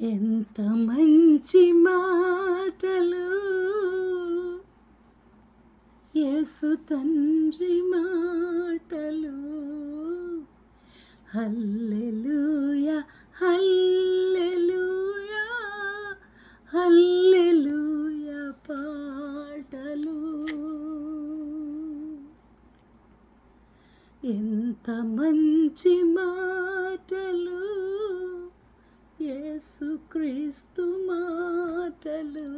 ఎంత మంచి మాటలు. యేసు తండ్రి మాటలు. హల్లెలూయా హల్లెలూయా హల్లెలూయా పాటలు. ఎంత మంచి మాటలు. యేసుక్రీస్తు మాటలు.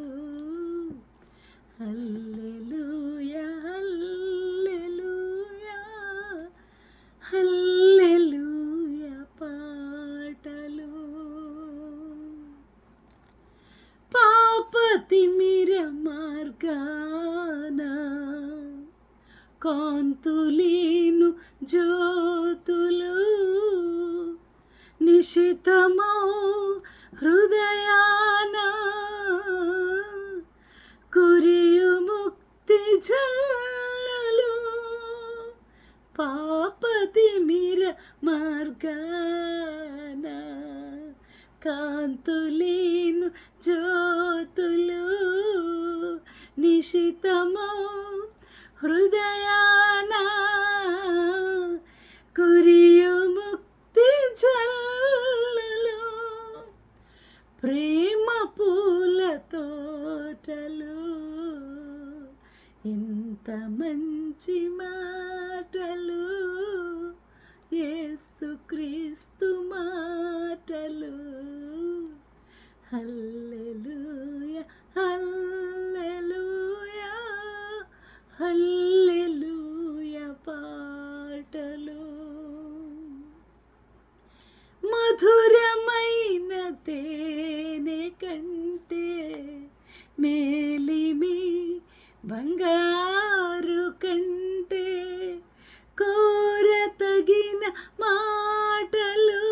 హల్లెలూయా హల్లెలూయా హల్లెలూయా పాటలు. పాపతిమిర మార్గాన కాంతులేను జ్యోతులు నిశితమో హృదయాన కురియు ముక్తి జల్లులు పాపతి మీర మార్గాన కాంతులేను జ్యోతులు నిశితమో హృదయాన కురియు ముక్తి జల్లులు ప్రేమ పూల తోటలు ఎంత మంచి మాటలు యేసుక్రీస్తు మాటలు. హల్లెలూయ హల్లెలూయ హల్లెలూయా పాటలు. మధురమైన తే మేలిమి బంగారు కంటే కోర తగిన మాటలు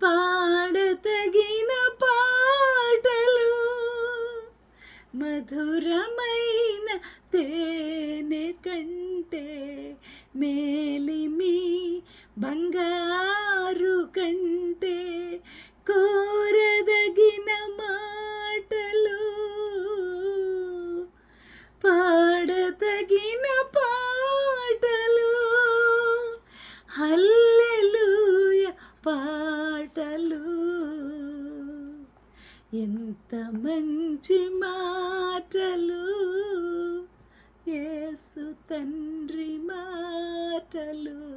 పాడ తగిన పాటలు మధురమైన తేనె కంటే మేలిమి బంగారు కంటే కోరదగిన మా పాడతగిన పాటలు. హల్లెలూయ పాటలు. ఎంత మంచి మాటలు. యేసు తండ్రి మాటలు.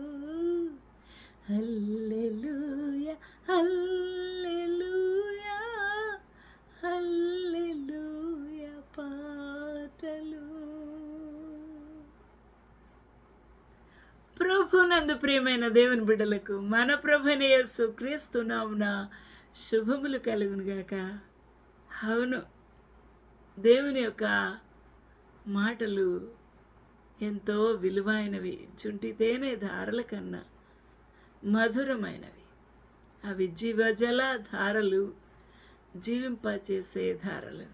హల్లెలూయ హల్లెలూయ. ప్రభునందు ప్రియమైన దేవుని బిడ్డలకు మన ప్రభుని క్రీస్తు నామున శుభములు కలుగునుగాక అవును దేవుని యొక్క మాటలు ఎంతో విలువైనవి చుంటి తేనె ధారల కన్నా మధురమైనవి. అవి జీవజల ధారలు జీవింపచేసే ధారలు.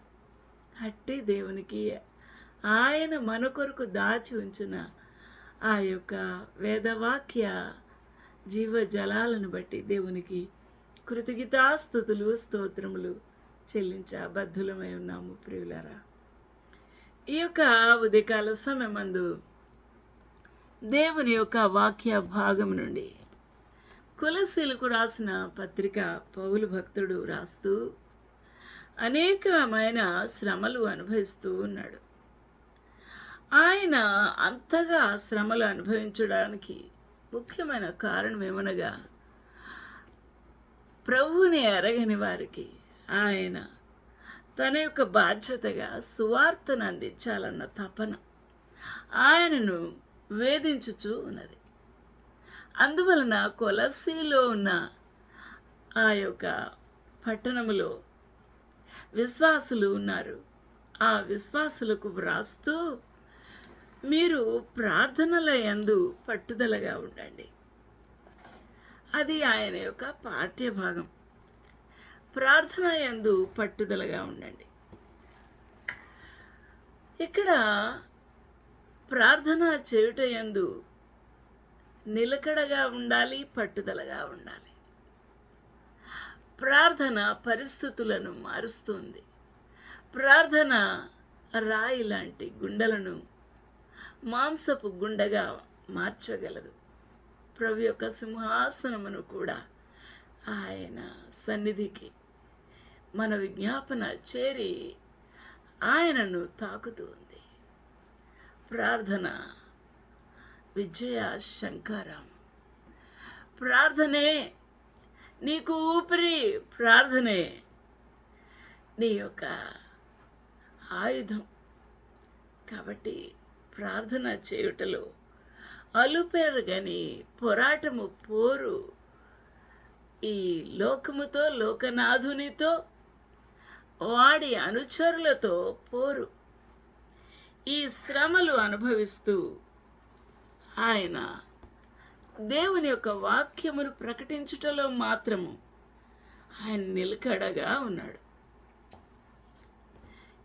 అట్టి దేవునికి ఆయన మన కొరకు దాచి ఉంచిన ఆ యొక్క వేదవాక్య జీవజలాలను బట్టి దేవునికి కృతజ్ఞతాస్థుతులు స్తోత్రములు చెల్లించా బద్ధులమై ఉన్నాము ప్రియులరా. ఈ యొక్క ఉదయకాల సమయమందు దేవుని యొక్క వాక్య భాగం నుండి కులశీలకు రాసిన పత్రిక పౌలు భక్తుడు రాస్తూ అనేకమైన శ్రమలు అనుభవిస్తూ ఉన్నాడు. ఆయన అంతగా శ్రమలు అనుభవించడానికి ముఖ్యమైన కారణం ఏమనగా ప్రభువుని ఎరగని వారికి ఆయన తన యొక్క బాధ్యతగా సువార్తను అందించాలన్న తపన ఆయనను వేధించుచూ ఉన్నది. అందువలన కొలసీలో ఉన్న ఆ యొక్క పట్టణములో విశ్వాసులు ఉన్నారు. ఆ విశ్వాసులకు వ్రాస్తూ మీరు ప్రార్థనల యందు పట్టుదలగా ఉండండి. అది ఆయన యొక్క పాఠ్యభాగం. ప్రార్థన యందు పట్టుదలగా ఉండండి. ఇక్కడ ప్రార్థన చేయుట యందు నిలకడగా ఉండాలి పట్టుదలగా ఉండాలి. ప్రార్థన పరిస్థితులను మారుస్తుంది. ప్రార్థన రాయి లాంటి గుండెలను మాంసపు గుండెగా మార్చగలదు. ప్రభు యొక్క సింహాసనమును కూడా ఆయన సన్నిధికి మన విజ్ఞాపన చేరి ఆయనను తాకుతూ ఉంది. ప్రార్థన విజయ శంకరం. ప్రార్థనే నీకు ఊపిరి ప్రార్థనే నీ యొక్క ఆయుధం. కాబట్టి ప్రార్థన చేయుటలో అలుపెరగని పోరాటము పోరు. ఈ లోకముతో లోకనాథునితో వాడి అనుచరులతో పోరు. ఈ శ్రమలు అనుభవిస్తూ ఆయన దేవుని యొక్క వాక్యమును ప్రకటించుటలో మాత్రము ఆయన నిలకడగా ఉన్నాడు.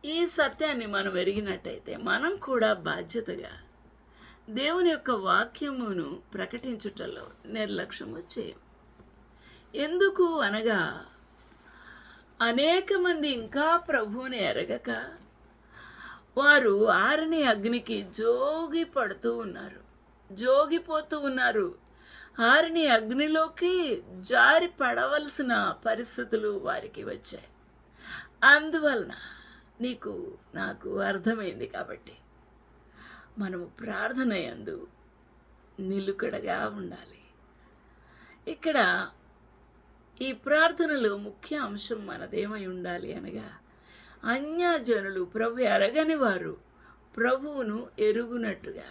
ఈ సత్యాన్ని మనం ఎరిగినట్టయితే మనం కూడా బాధ్యతగా దేవుని యొక్క వాక్యమును ప్రకటించుటలో నిర్లక్ష్యము చేయం. ఎందుకు అనగా అనేక మంది ఇంకా ప్రభువుని ఎరగక వారు ఆరని అగ్నికి జోగి పడుతూ ఉన్నారు. జోగిపోతూ ఉన్నారు. ఆరిని అగ్నిలోకి జారి పడవలసిన పరిస్థితులు వారికి వచ్చాయి. అందువలన నీకు నాకు అర్థమైంది కాబట్టి మనము ప్రార్థన యందు నిలుకడగా ఉండాలి. ఇక్కడ ఈ ప్రార్థనలో ముఖ్య అంశం మనదేమై ఉండాలి అనగా అన్యజనులు ప్రభు ఎరగని వారు ప్రభువును ఎరుగునట్టుగా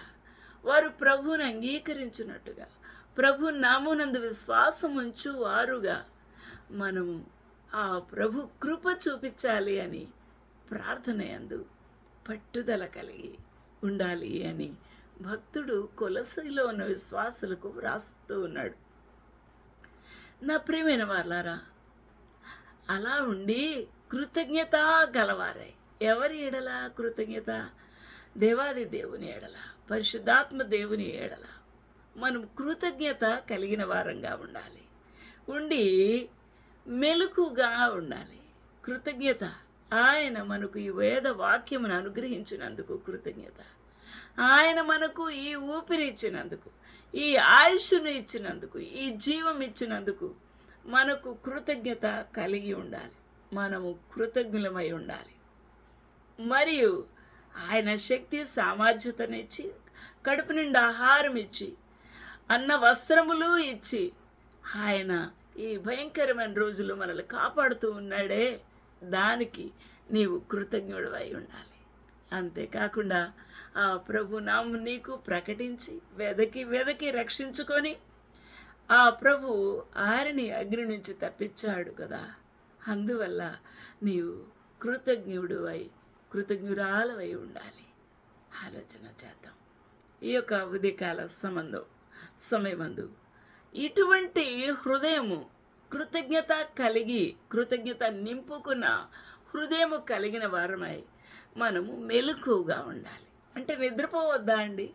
వారు ప్రభువును అంగీకరించినట్టుగా ప్రభు నామునందు విశ్వాసం ఉంచు వారుగా మనము ఆ ప్రభు కృప చూపించాలి అని ప్రార్థనయందు పట్టుదల కలిగి ఉండాలి అని భక్తుడు కొలసలో ఉన్న విశ్వాసులకు వ్రాస్తూ ఉన్నాడు. నా ప్రియమైన వాళ్ళారా అలా ఉండి కృతజ్ఞత గలవారై. ఎవరి ఎడల కృతజ్ఞత? దేవాది దేవుని ఎడల పరిశుద్ధాత్మ దేవుని ఎడల. మనం కృతజ్ఞత కలిగిన వారంగా ఉండాలి. ఉండి మెలకుగా ఉండాలి. కృతజ్ఞత ఆయన మనకు ఈ వేద వాక్యమును అనుగ్రహించినందుకు కృతజ్ఞత. ఆయన మనకు ఈ ఊపిరి ఇచ్చినందుకు ఈ ఆయుష్ను ఇచ్చినందుకు ఈ జీవం ఇచ్చినందుకు మనకు కృతజ్ఞత కలిగి ఉండాలి. మనము కృతజ్ఞులమై ఉండాలి. మరియు ఆయన శక్తి సామర్థ్యతనిచ్చి కడుపు నిండా ఆహారం ఇచ్చి అన్న వస్త్రములు ఇచ్చి ఆయన ఈ భయంకరమైన రోజులు మనల్ని కాపాడుతూ ఉన్నాడే. దానికి నీవు కృతజ్ఞుడవై ఉండాలి. అంతేకాకుండా ఆ ప్రభు నీకు ప్రకటించి వెదకి వెదకి రక్షించుకొని ఆ ప్రభు ఆరిని అగ్ని నుంచి తప్పించాడు కదా. అందువల్ల నీవు కృతజ్ఞుడు అయి కృతజ్ఞురాలవై ఉండాలి. ఆలోచన చేద్దాం. ఈ యొక్క ఉదయకాల సంబంధం సమయమందు ఇటువంటి హృదయము కృతజ్ఞత కలిగి కృతజ్ఞత నింపుకున్న హృదయము కలిగిన వారమై మనము మెలకుగా ఉండాలి. అంటే నిద్రపోవద్దా అండి?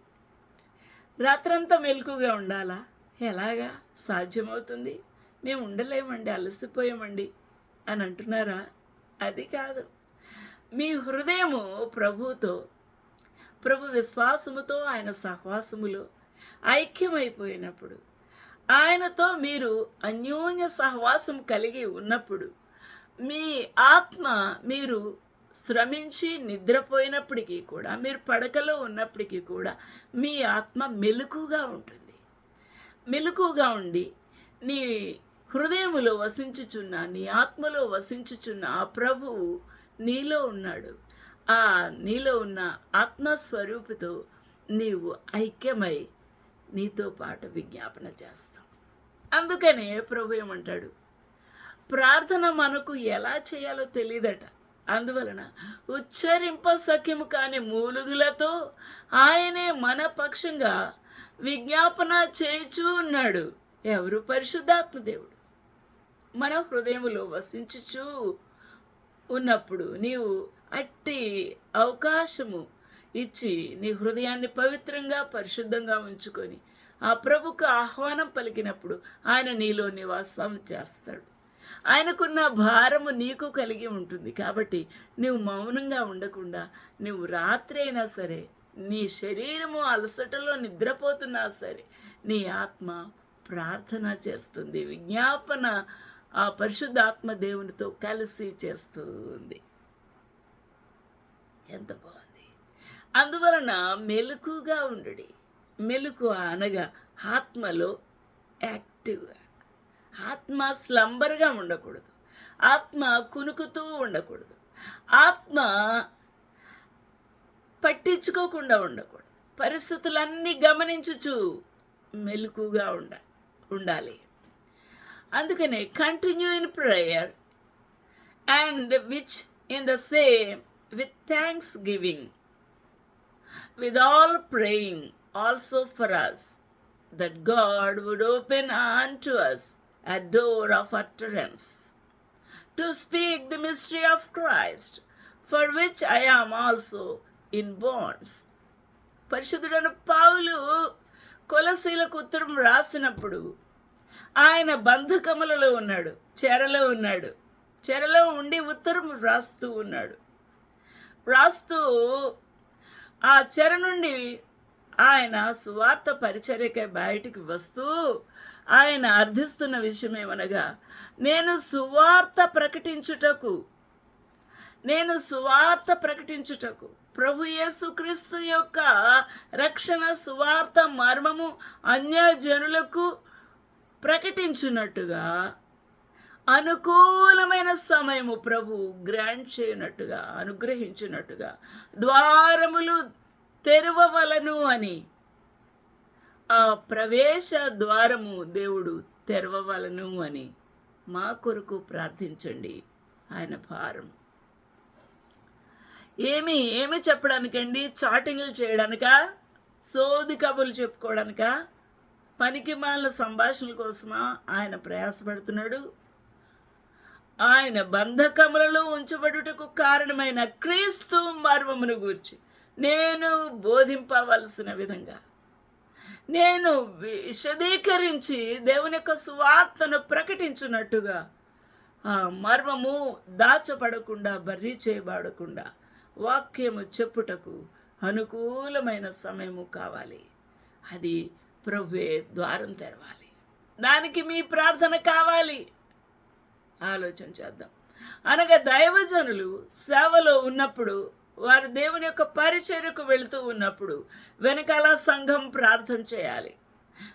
రాత్రంతా మెలకుగా ఉండాలా? ఎలాగా? సాధ్యమవుతుంది? మేము ఉండలేమండి అలసిపోయామండి అని అంటున్నారా? అది కాదు. మీ హృదయము ప్రభువుతో ప్రభు విశ్వాసముతో ఆయన సహవాసములో ఐక్యమైపోయినప్పుడు ఆయనతో మీరు అన్యోన్య సహవాసం కలిగి ఉన్నప్పుడు మీ ఆత్మ మీరు శ్రమించి నిద్రపోయినప్పటికీ కూడా మీరు పడకలో ఉన్నప్పటికీ కూడా మీ ఆత్మ మెలకుగా ఉంటుంది. మెలకుగా ఉండి నీ హృదయములో వసించుచున్న నీ ఆత్మలో వసించుచున్న ఆ ప్రభువు నీలో ఉన్నాడు. ఆ నీలో ఉన్న ఆత్మస్వరూపుతో నీవు ఐక్యమై నీతో పాటు విజ్ఞాపన చేస్తాం. అందుకనే ప్రభు ఏమంటాడు? ప్రార్థన మనకు ఎలా చేయాలో తెలియదట. అందువలన ఉచ్చరింప సఖ్యము కాని మూలుగులతో ఆయనే మన పక్షంగా విజ్ఞాపన చేయుచూ ఉన్నాడు. ఎవరు? పరిశుద్ధాత్మ దేవుడు. మన హృదయములో వసించుచూ ఉన్నప్పుడు నీవు అట్టి అవకాశము ఇచ్చి నీ హృదయాన్ని పవిత్రంగా పరిశుద్ధంగా ఉంచుకొని ఆ ప్రభుకు ఆహ్వానం పలికినప్పుడు ఆయన నీలో నివాసం చేస్తాడు. ఆయనకున్న భారము నీకు కలిగి ఉంటుంది. కాబట్టి నువ్వు మౌనంగా ఉండకుండా నువ్వు రాత్రి అయినా సరే నీ శరీరము అలసటలో నిద్రపోతున్నా సరే నీ ఆత్మ ప్రార్థన చేస్తుంది. విజ్ఞాపన ఆ పరిశుద్ధాత్మ దేవునితో కలిసి చేస్తుంది. ఎంత బాగుంది. అందువలన మెలకుగా ఉండడి. మెలకు అనగా ఆత్మలో యాక్టివ్గా ఆత్మ స్లంబర్గా ఉండకూడదు. ఆత్మ కునుకుతూ ఉండకూడదు. ఆత్మ పట్టించుకోకుండా ఉండకూడదు. పరిస్థితులన్నీ గమనించుచు మెలకుగా ఉండ ఉండాలి. అందుకనే continue in prayer and which in the same with thanksgiving with all praying also for us, that God would open unto us a door of utterance, to speak the mystery of Christ, for which I am also in bonds. పరిశుద్ధుడైన పావులు కొలసీలకు ఉత్తరం రాసినప్పుడు ఆయన బంధకములలో ఉన్నాడు చెరలో ఉన్నాడు చెరలో ఉండి ఉత్తరం రాస్తూ ఉన్నాడు రాస్తూ ఆ చెర నుండి ఆయన సువార్త పరిచర్యకై బయటికి వస్తూ ఆయన అర్థిస్తున్న విషయం ఏమనగా నేను సువార్త ప్రకటించుటకు నేను సువార్త ప్రకటించుటకు ప్రభు యేసుక్రీస్తు యొక్క రక్షణ సువార్త మర్మము అన్యజనులకు ప్రకటించున్నట్టుగా అనుకూలమైన సమయము ప్రభు గ్రాంట్ చేయనట్టుగా అనుగ్రహించినట్టుగా ద్వారములు తెరవవలను అని. ఆ ప్రవేశ ద్వారము దేవుడు తెరవవలను అని. మా కొరకు ప్రార్థించండి. ఆయన భారం. ఏమి ఏమి చెప్పడానికండి? చాటింగ్లు చేయడానికా? సోది కబుర్లు చెప్పుకోవడానికా పనికి మాల సంభాషణల కోసమా ఆయన ప్రయాసపడుతున్నాడు? ఆయన బంధకములలో ఉంచబడుటకు కారణమైన క్రీస్తు మర్మమును గూర్చి నేను బోధింపవలసిన విధంగా నేను విశదీకరించి దేవుని యొక్క సువార్తను ప్రకటించున్నట్టుగా ఆ మర్మము దాచపడకుండా బర్రీ చేయబడకుండా వాక్యము చెప్పుటకు అనుకూలమైన సమయము కావాలి. అది ప్రభువే ద్వారం తెరవాలి. దానికి మీ ప్రార్థన కావాలి. ఆలోచన చేద్దాం. అనగా దైవజనులు సేవలో ఉన్నప్పుడు వారు దేవుని యొక్క పరిచర్యకు వెళుతూ ఉన్నప్పుడు వెనకాల సంఘం ప్రార్థన చేయాలి.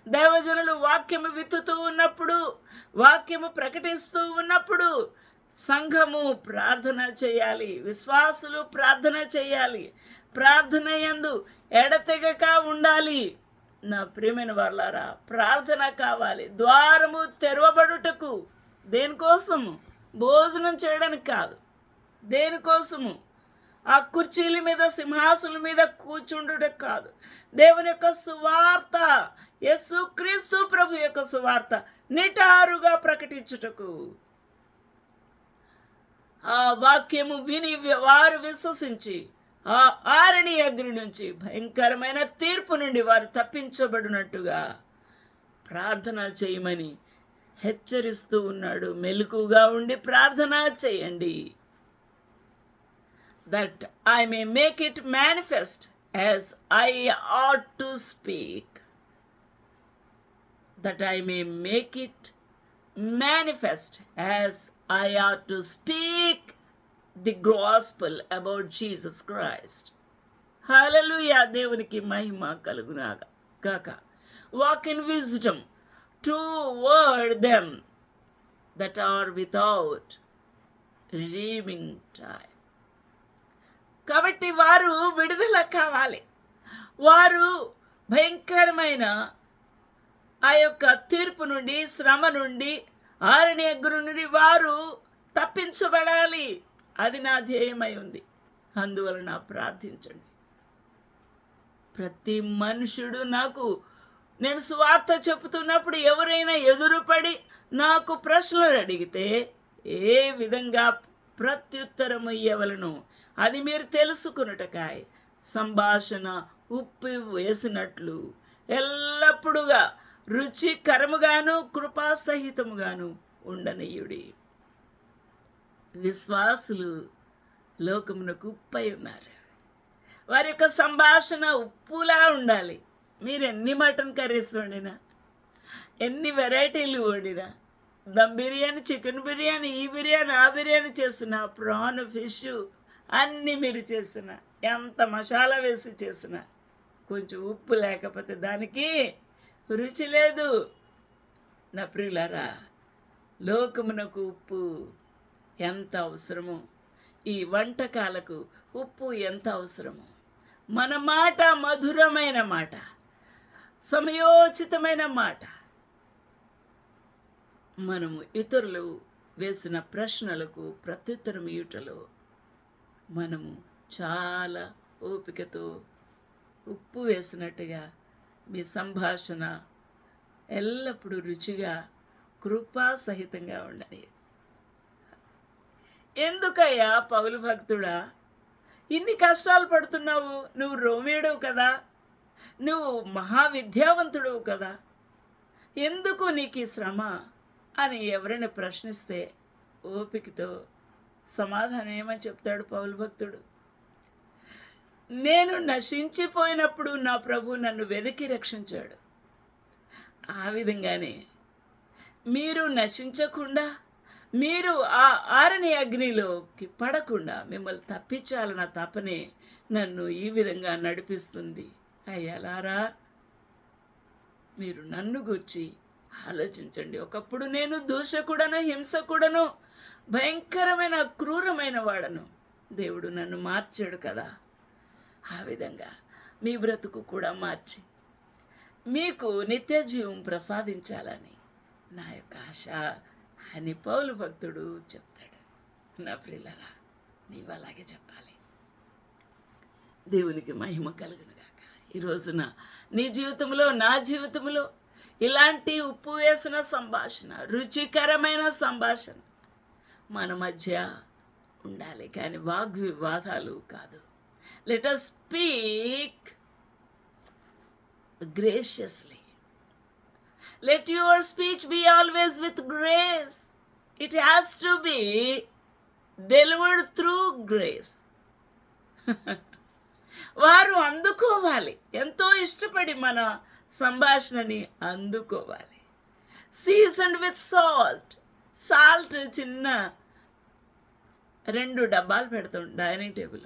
దైవజనులు వాక్యము విత్తుతూ ఉన్నప్పుడు వాక్యము ప్రకటిస్తూ ఉన్నప్పుడు సంఘము ప్రార్థన చేయాలి. విశ్వాసులు ప్రార్థన చేయాలి. ప్రార్థన యందు ఎడతెగక ఉండాలి. నా ప్రియమైన వాళ్ళారా ప్రార్థన కావాలి. ద్వారము తెరవబడుటకు దేనికోసము? భోజనం చేయడానికి కాదు. దేనికోసము? ఆ కుర్చీల మీద సింహాసుల మీద కూర్చుండుట కాదు. దేవుని యొక్క సువార్త యస్సు క్రీస్తు ప్రభు యొక్క సువార్త నిటారుగా ప్రకటించుటకు. ఆ వాక్యము విని వారు విశ్వసించి ఆ ఆరణి అగ్ని నుంచి భయంకరమైన తీర్పు నుండి వారు తప్పించబడినట్టుగా ప్రార్థన చేయమని హెచ్చరిస్తూ ఉన్నాడు. మెలకుగా ఉండి ప్రార్థన చేయండి. That I may make it manifest as I ought to speak that I may make it manifest as I ought to speak the gospel about Jesus Christ hallelujah దేవునికి మహిమ కలుగునాగా కాక walk in wisdom toward word them that are without time. Time కాబట్టి వారు విడుదల కావాలి. వారు భయంకరమైన ఆ యొక్క తీర్పు నుండి శ్రమ నుండి ఆరణ్య అగ్ని నుండి వారు తప్పించబడాలి. అది నా ధ్యేయమై ఉంది. అందువలన ప్రార్థించండి. ప్రతి మనుషుడు నాకు నేను స్వార్థ చెబుతున్నప్పుడు ఎవరైనా ఎదురుపడి నాకు ప్రశ్నలు అడిగితే ఏ విధంగా ప్రత్యుత్తరం ఇవ్వవలను అది మీరు తెలుసుకున్నటకాయ. సంభాషణ ఉప్పు వేసినట్లు. ఎల్లప్పుడుగా రుచికరముగాను కృపాసహితముగాను ఉండనీయుడి. విశ్వాసులు లోకమునకు ఉప్పై ఉన్నారు. వారి యొక్క సంభాషణ ఉప్పులా ఉండాలి. మీరు ఎన్ని మటన్ కర్రీస్ వండినా ఎన్ని వెరైటీలు వండినా దమ్ బిర్యానీ చికెన్ బిర్యానీ ఈ బిర్యానీ ఆ బిర్యానీ చేసిన ప్రాన్ ఫిష్ అన్నీ మీరు చేసిన ఎంత మసాలా వేసి చేసిన కొంచెం ఉప్పు లేకపోతే దానికి రుచి లేదు. నా ప్రియులారా లోకమునకు ఉప్పు ఎంత అవసరమో ఈ వంటకాలకు ఉప్పు ఎంత అవసరమో మన మాట మధురమైన మాట. సమయోచితమైన మాట. మనము ఇతరులు వేసిన ప్రశ్నలకు ప్రత్యుత్తరం ఇయుటలో మనము చాలా ఓపికతో ఉప్పు వేసినట్టుగా మీ సంభాషణ ఎల్లప్పుడూ రుచిగా కృపాసహితంగా ఉండాలి. ఎందుకయ్యా పౌలు భక్తుడా? ఇన్ని కష్టాలు పడుతున్నావు నువ్వు రోమేడవు కదా? నువ్వు మహావిద్యావంతుడవు కదా. ఎందుకు నీకు ఈ శ్రమ? అని ఎవరిని ప్రశ్నిస్తే ఓపికతో సమాధానం ఏమని చెప్తాడు పౌలు భక్తుడు. నేను నశించిపోయినప్పుడు నా ప్రభు నన్ను వెతికి రక్షించాడు. ఆ విధంగానే మీరు నశించకుండా మీరు ఆ ఆరని అగ్నిలోకి పడకుండా మిమ్మల్ని తప్పించాలన్న తపనే నన్ను ఈ విధంగా నడిపిస్తుంది. అయ్యలారా మీరు నన్ను గూర్చి ఆలోచించండి. ఒకప్పుడు నేను దూషకుడను హింసకుడను భయంకరమైన క్రూరమైన వాడను. దేవుడు నన్ను మార్చాడు కదా. ఆ విధంగా మీ బ్రతుకు కూడా మార్చి మీకు నిత్య జీవం ప్రసాదించాలని నా యొక్క ఆశ అని పౌలు భక్తుడు చెప్తాడు. నా ప్రిల్లరా నీవు అలాగే చెప్పాలి. దేవునికి మహిమ కలుగును. ఈ రోజున. నీ జీవితంలో నా జీవితంలో ఇలాంటి ఉప్పు వేసిన సంభాషణ రుచికరమైన సంభాషణ మన మధ్య ఉండాలి. కానీ వాగ్వివాదాలు కాదు. Let us speak graciously let your speech be always with grace it has to be delivered through grace వారు అందుకోవాలి. ఎంతో ఇష్టపడి మన సంభాషణని అందుకోవాలి. సీజన్డ్ విత్ సాల్ట్ సాల్ట్ చిన్న రెండు డబ్బాలు పెడతాం డైనింగ్ టేబుల్.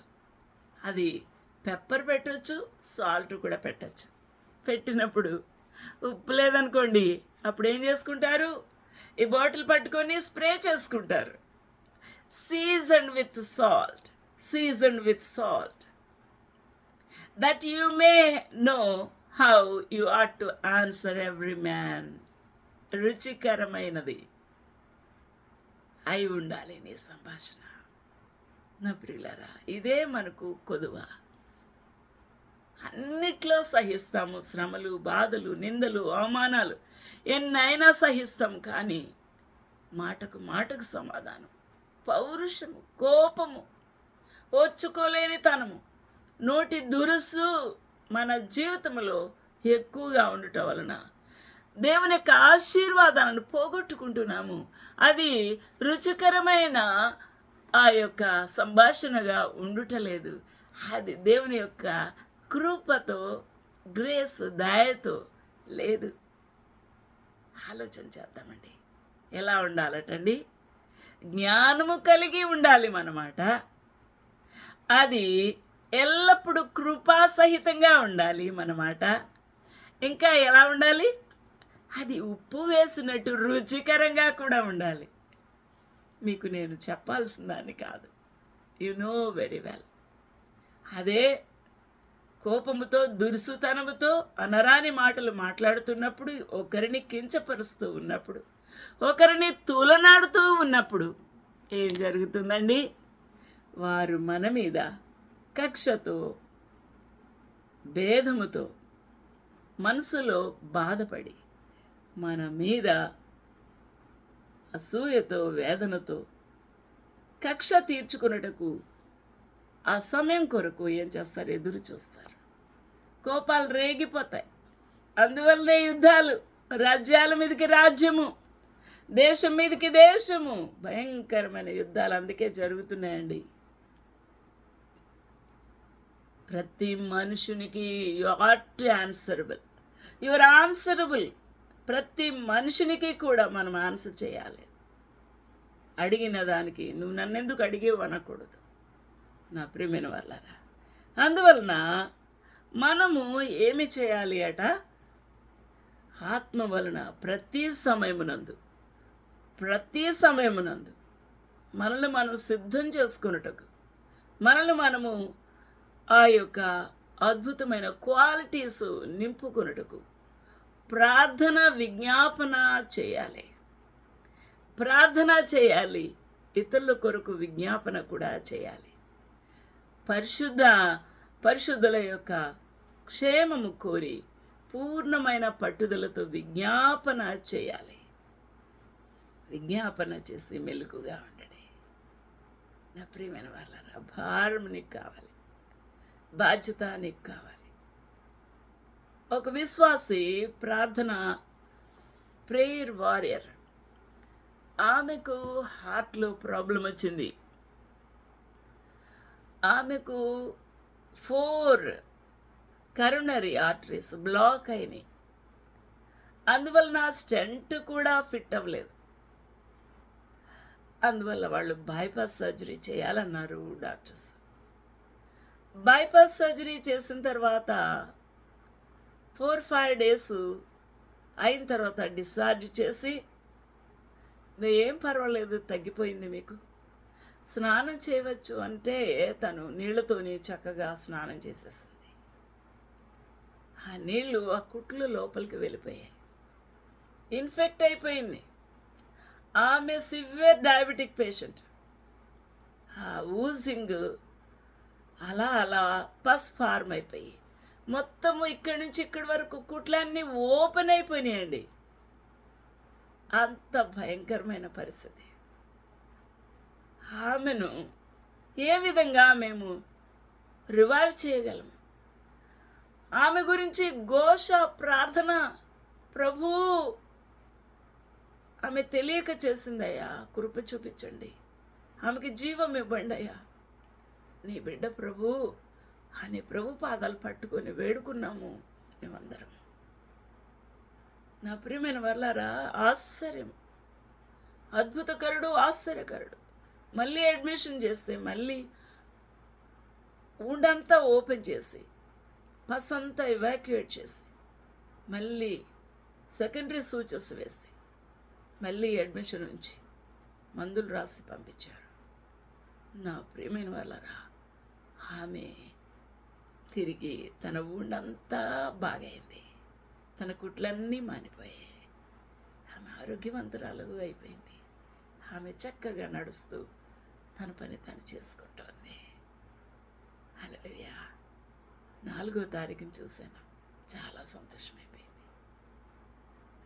అది పెప్పర్ పెట్టచ్చు సాల్ట్ కూడా పెట్టచ్చు. పెట్టినప్పుడు ఉప్పు లేదనుకోండి అప్పుడు ఏం చేసుకుంటారు? ఈ బాటిల్ పట్టుకొని స్ప్రే చేసుకుంటారు. Season with salt season with salt that you may know how you ought to answer every man రుచికరమైనది. అయి ఉండాలి నీ సంభాషణ. నా ప్రియులరా ఇదే మనకు కొదువ. అన్నిట్లో సహిస్తాము శ్రమలు బాధలు నిందలు అవమానాలు. ఎన్నైనా సహిస్తాం కానీ మాటకు మాటకు సమాధానం. పౌరుషము కోపము ఓర్చుకోలేని తనము నోటి దురుసు మన జీవితంలో ఎక్కువగా ఉండటం వలన దేవుని యొక్క ఆశీర్వాదాలను పోగొట్టుకుంటున్నాము. అది రుచికరమైన ఆ యొక్క సంభాషణగా ఉండుటలేదు అది దేవుని యొక్క కృపతో గ్రేస్ దయతో లేదు. ఆలోచన చేద్దామండి. ఎలా ఉండాలటండి? జ్ఞానము కలిగి ఉండాలి మనమాట. అది ఎల్లప్పుడూ కృపాసహితంగా ఉండాలి మనమాట ఇంకా ఎలా ఉండాలి? అది ఉప్పు వేసినట్టు రుచికరంగా కూడా ఉండాలి. మీకు నేను చెప్పాల్సిన దాన్ని కాదు. యు నో వెరీ వెల్ అదే కోపముతో దురుసుతనముతో అనరాని మాటలు మాట్లాడుతున్నప్పుడు ఒకరిని కించపరుస్తూ ఉన్నప్పుడు ఒకరిని తూలనాడుతూ ఉన్నప్పుడు ఏం జరుగుతుందండి? వారు మన మీద కక్షతో భేదముతో మనసులో బాధపడి మన మీద అసూయతో వేదనతో కక్ష తీర్చుకున్నటకు ఆ సమయం కొరకు ఏం చేస్తారు? ఎదురు చూస్తారు. కోపాలు రేగిపోతాయి. అందువల్లనే యుద్ధాలు రాజ్యాల మీదకి రాజ్యము దేశం మీదకి దేశము భయంకరమైన యుద్ధాలు అందుకే జరుగుతున్నాయండి. ప్రతి మనుషునికి you are to answerable. Your answerable. ప్రతి మనుషునికి కూడా మనం ఆన్సర్ చేయాలి. అడిగిన దానికి నువ్వు నన్నెందుకు అడిగేవు అనకూడదు. నా ప్రియమైన వాళ్ళరా. అందువలన మనము ఏమి చేయాలి అట? ఆత్మ వలన ప్రతి సమయమునందు ప్రతి సమయమునందు మనల్ని మనం సిద్ధం చేసుకున్నటకు మనల్ని మనము ఆ యొక్క అద్భుతమైన క్వాలిటీస్ నింపుకున్నటకు ప్రార్థన విజ్ఞాపన చేయాలి. ప్రార్థన చేయాలి. ఇతరుల కొరకు విజ్ఞాపన కూడా చేయాలి. పరిశుద్ధ పరిశుద్ధుల యొక్క క్షేమము కోరి పూర్ణమైన పట్టుదలతో విజ్ఞాపన చేయాలి. విజ్ఞాపన చేసి మెలుగుగా ఉండండి. నా ప్రియమైన వాళ్ళరా భారం నీకు కావాలి. బాధ్యత నీకు కావాలి. ఒక విశ్వాసి ప్రార్థన ప్రేయర్ వారియర్ ఆమెకు హార్ట్లో ప్రాబ్లం వచ్చింది. ఆమెకు ఫోర్ కరోనరీ ఆర్టరీస్ బ్లాక్ అయినాయి. అందువలన స్టెంట్ కూడా ఫిట్ అవ్వలేదు. అందువల్ల వాళ్ళు బైపాస్ సర్జరీ చేయాలన్నారు డాక్టర్స్. బైపాస్ సర్జరీ చేసిన తర్వాత ఫోర్ ఫైవ్ డేస్ అయిన తర్వాత డిశ్చార్జ్ చేసి ఏం పర్వాలేదు తగ్గిపోయింది మీకు. స్నానం చేయవచ్చు అంటే తను నీళ్ళతోని చక్కగా స్నానం చేసేసింది. ఆ నీళ్ళు ఆ కుట్లు లోపలికి వెళ్ళిపోయాయి. ఇన్ఫెక్ట్ అయిపోయింది. ఆమె సివియర్ డయాబెటిక్ పేషెంట్. ఆ ఊజింగ్ అలా అలా పస్ ఫార్మ్ అయిపోయి మొత్తము ఇక్కడి నుంచి ఇక్కడి వరకు కుట్లన్నీ ఓపెన్ అయిపోయినాయండి. అంత భయంకరమైన పరిస్థితి. ఆమెను ఏ విధంగా మేము రివైవ్ చేయగలం? ఆమె గురించి ఘోష ప్రార్థన ప్రభు! ఆమె తెలియక చేసిందయ్యా కృప చూపించండి. ఆమెకి జీవం ఇవ్వండి అయ్యా. నీ బిడ్డ ప్రభు అని ప్రభు పాదాలు పట్టుకొని వేడుకున్నాము మేమందరం. నా ప్రియమైన వల్లారా ఆశ్చర్యం. అద్భుతకరుడు ఆశ్చర్యకరుడు. మళ్ళీ అడ్మిషన్ చేస్తే మళ్ళీ ఉండంతా ఓపెన్ చేసి బస్ అంతా ఇవాక్యుయేట్ చేసి మళ్ళీ సెకండరీ సూచస్ వేసి మళ్ళీ అడ్మిషన్ ఉంచి మందులు రాసి పంపించారు. నా ప్రియమైన వాళ్ళరా ఆమె తిరిగి తన ఊండంతా బాగైంది. తన కుట్లన్నీ మానిపోయాయి. ఆమె ఆరోగ్యవంతురాలు అయిపోయింది. ఆమె చక్కగా నడుస్తూ తన పని తను చేసుకుంటోంది. అలలుయా నాలుగో తారీఖుని చూశాను. చాలా సంతోషమైపోయింది.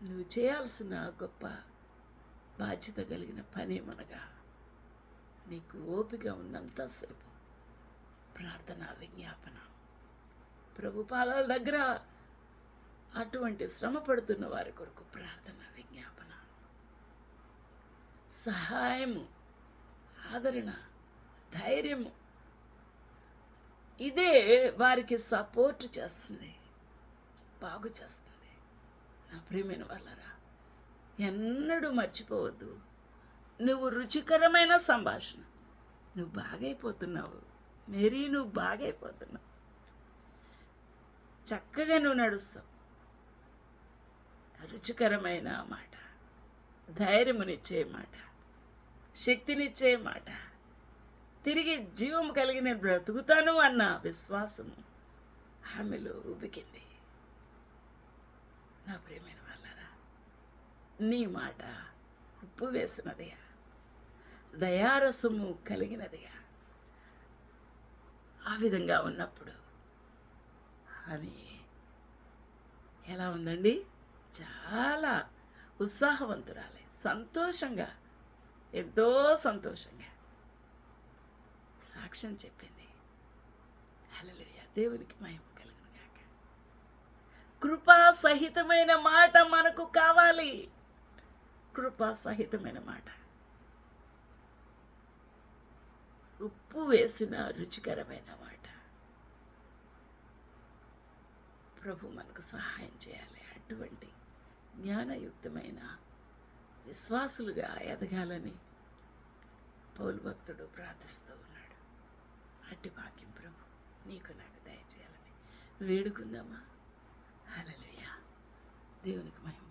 నువ్వు చేయాల్సిన గొప్ప బాధ్యత కలిగిన పనిమనగా నీకు ఓపిక ఉన్నంతసేపు ప్రార్థన విజ్ఞాపన. ప్రభు పాదాల దగ్గర అటువంటి శ్రమ పడుతున్న వారి కొరకు ప్రార్థన విజ్ఞాపన. సహాయము ఆదరణ ధైర్యము. ఇదే వారికి సపోర్ట్ చేస్తుంది బాగు చేస్తుంది. నా ప్రియమైన వాళ్ళరా ఎన్నడూ మర్చిపోవద్దు. నువ్వు రుచికరమైన సంభాషణ. నువ్వు బాగైపోతున్నావు. మేరీ నువ్వు బాగైపోతున్నావు. చక్కగా నువ్వు నడుస్తావు. రుచికరమైన మాట ధైర్యమునిచ్చే మాట శక్తినిచ్చే మాట. తిరిగి జీవం కలిగిన బ్రతుకుతాను అన్న విశ్వాసము ఆమెలో ఉబికింది. నా ప్రేమైన వాళ్ళరా నీ మాట ఉప్పు వేసినదిగా దయారసము కలిగినదిగా ఆ విధంగా ఉన్నప్పుడు. ఆమె ఎలా ఉందండి? చాలా ఉత్సాహవంతురాలే. సంతోషంగా ఎంతో సంతోషంగా. సాక్ష్యం చెప్పింది. హల్లెలూయ. దేవునికి మహిమ కలుగును గాక కృపా సహితమైన మాట మనకు కావాలి. కృపా సహితమైన మాట. ఉప్పు వేసిన రుచికరమైన మాట ప్రభు మనకు సహాయం చేయాలి. అటువంటి జ్ఞానయుక్తమైన విశ్వాసులుగా ఎదగాలని పౌలు భక్తుడు ప్రార్థిస్తూ ఉన్నాడు. అట్టి వాక్యం ప్రభు నీకు నాకు దయచేయాలని వేడుకుందామా? హల్లెలూయా. దేవునికి మహిమ